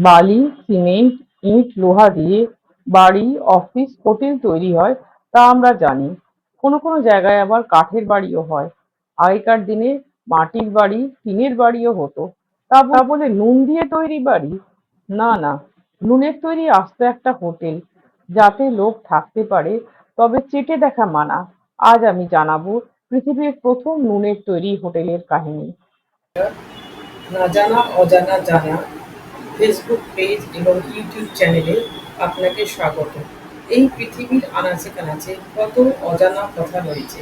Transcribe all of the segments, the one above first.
বালি, সিমেন্ট, ইট, লোহা দিয়ে বাড়ি, অফিস, হোটেল তৈরি হয়, তা আমরা জানি। কোনো কোনো জায়গায় আবার কাঠের বাড়িও হয়। আগেকার দিনে মাটির বাড়ি, টিনের বাড়িও হতো। তা বলে নুন দিয়ে তৈরি বাড়ি? না না। নুনের তৈরি আস্ত একটা হোটেল। যাতে লোক থাকতে পারে, তবে চেটে দেখা মানা। আজ আমি জানাব পৃথিবীর প্রথম নুনের তৈরি হোটেলের কাহিনী। না জানা অজানা, জানা। ফেসবুক পেজ এবং ইউটিউব চ্যানেলে আপনাকে স্বাগত এই পৃথিবীর আনাচে কানাচে কত অজানা কথা রয়েছে,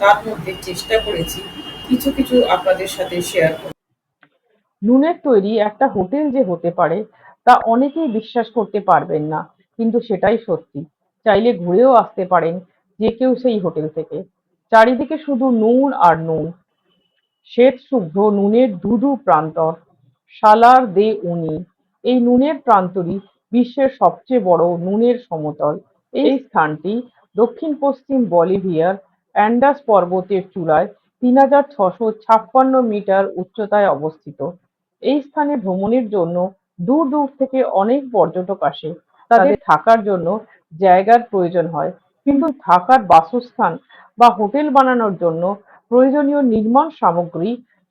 তার মধ্যে চেষ্টা করেছি কিছু কিছু আপনাদের সাথে শেয়ার করতে নুনের তৈরি একটা হোটেল যে হতে পারে, তা অনেকেই বিশ্বাস করতে পারবেন না, কিন্তু সেটাই সত্যি। চাইলে ঘুরেও আসতে পারেন যে কেউ সেই হোটেল থেকে। চারিদিকে শুধু নুন আর নুন। শ্বেত শুভ্র নুনের ধুধু প্রান্তর। সালার দে উনি। এই নুনের প্রান্তরই বিশ্বের সবচেয়ে বড় নুনের সমতল। এই স্থানটি দক্ষিণ পশ্চিম বলিভিয়ার অ্যান্ডাস পর্বতের চূড়ায় তিন হাজার ছশো ছাপ্পান্ন মিটার উচ্চতায় অবস্থিত। এই স্থানে ভ্রমণের জন্য দূর দূর থেকে অনেক পর্যটক আসে। তাদের থাকার জন্য জায়গার প্রয়োজন হয়, কিন্তু থাকার বাসস্থান বা হোটেল বানানোর জন্য প্রয়োজনীয় নির্মাণ সামগ্রী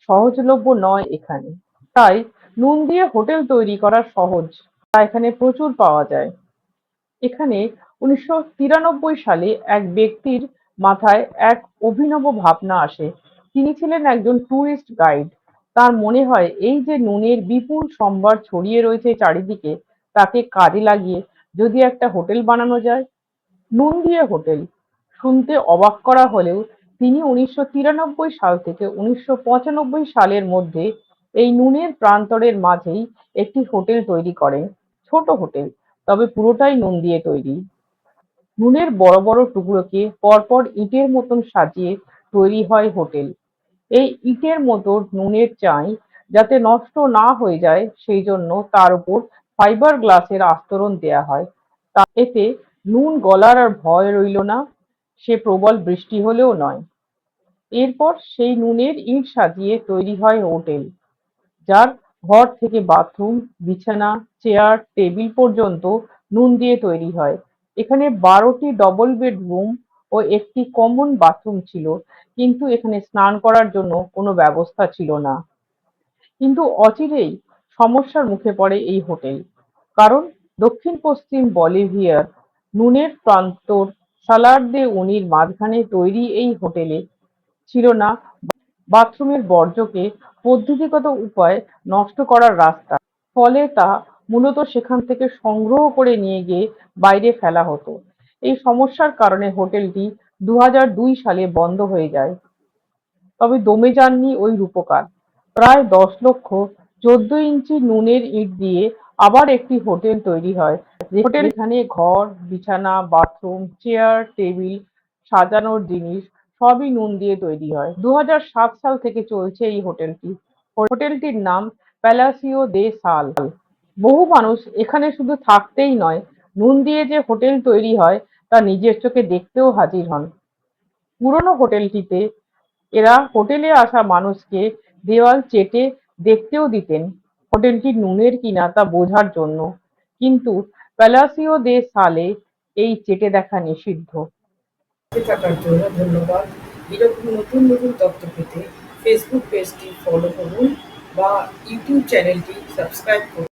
সহজলভ্য নয় এখানে। তাই নুন দিয়ে হোটেল তৈরি করা সহজ, তা এখানে প্রচুর পাওয়া যায়। এখানে উনিশশো তিরানব্বই সালে এক ব্যক্তির মাথায় এক অভিনব ভাবনা আসে। তিনি ছিলেন একজন ট্যুরিস্ট গাইড। তার মনে হয় এই যে নুনের বিপুল সম্ভার ছড়িয়ে রয়েছে চারিদিকে, তাকে কাজে লাগিয়ে যদি একটা হোটেল বানানো যায়। নুন দিয়ে হোটেল, শুনতে অবাক করা হলেও তিনি উনিশশো তিরানব্বই সাল থেকে উনিশশো পঁচানব্বই সালের মধ্যে এই নুনের প্রান্তরের মাঝেই একটি হোটেল তৈরি করেন ছোট হোটেল, তবে পুরোটাই নুন দিয়ে তৈরি। নুনের বড় বড় টুকরোকে পরপর ইটের মতন সাজিয়ে তৈরি হয় হোটেল। এই ইটের মতো নুনের চাই যাতে নষ্ট না হয়ে যায়, সেই জন্য তার উপর ফাইবার গ্লাসের আস্তরণ দেয়া হয়। তা এতে নুন গলার আর ভয় রইল না, সে প্রবল বৃষ্টি হলেও নয়। এরপর সেই নুনের ইট সাজিয়ে তৈরি হয় হোটেল। যার ঘর থেকে বাথরুম বিছানা চেয়ার টেবিল পর্যন্ত নুন দিয়ে তৈরি হয়। এখানে বারোটি ডবল বেডরুম ও একটি কমন বাথরুম ছিল, কিন্তু এখানে স্নান করার জন্য কোনো ব্যবস্থা ছিল না। কিন্তু অচিরেই সমস্যার মুখে পড়ে এই হোটেল। কারণ দক্ষিণ পশ্চিম বলিভিয়ার নুনের প্রান্তর সালার দে উনির মাঝখানে তৈরি এই হোটেলে ছিল না। বাথরুমের বর্জ্যকে পদ্ধতিগত উপায়ে নষ্ট করার রাস্তা। ফলে তা মূলত সেখান থেকে সংগ্রহ করে নিয়ে গিয়ে বাইরে ফেলা হতো। এই সমস্যার কারণে হোটেলটি দুই হাজার দুই সালে বন্ধ হয়ে যায়। তবে দমে যাননি ওই রূপকার। প্রায় দশ লক্ষ চোদ্দ ইঞ্চি নুনের ইট দিয়ে আবার একটি হোটেল তৈরি হয়। হোটেল এখানে ঘর, বিছানা, বাথরুম, চেয়ার, টেবিল সাজানোর জিনিস সবই নুন দিয়ে তৈরি হয়। দু হাজার সাত সাল থেকে চলছে এই হোটেলটি। হোটেলটির নাম প্যালাসিও দে সাল বহু মানুষ এখানে শুধু থাকতেই নয়, নুন দিয়ে যে হোটেল তৈরি হয়, তা নিজের চোখে দেখতেও হাজির হন। পুরনো হোটেলটিতে এরা হোটেলে আসা মানুষকে দেওয়াল চেটে দেখতেও দিতেন, হোটেলটি নুনের কিনা তা বোঝার জন্য। কিন্তু প্যালাসিও দে সালে এই চেটে দেখা নিষিদ্ধ। থাকার জন্য ধন্যবাদ এরকম নতুন নতুন তথ্য পেতে ফেসবুক পেজটি ফলো করুন বা ইউটিউব চ্যানেলটি সাবস্ক্রাইব করুন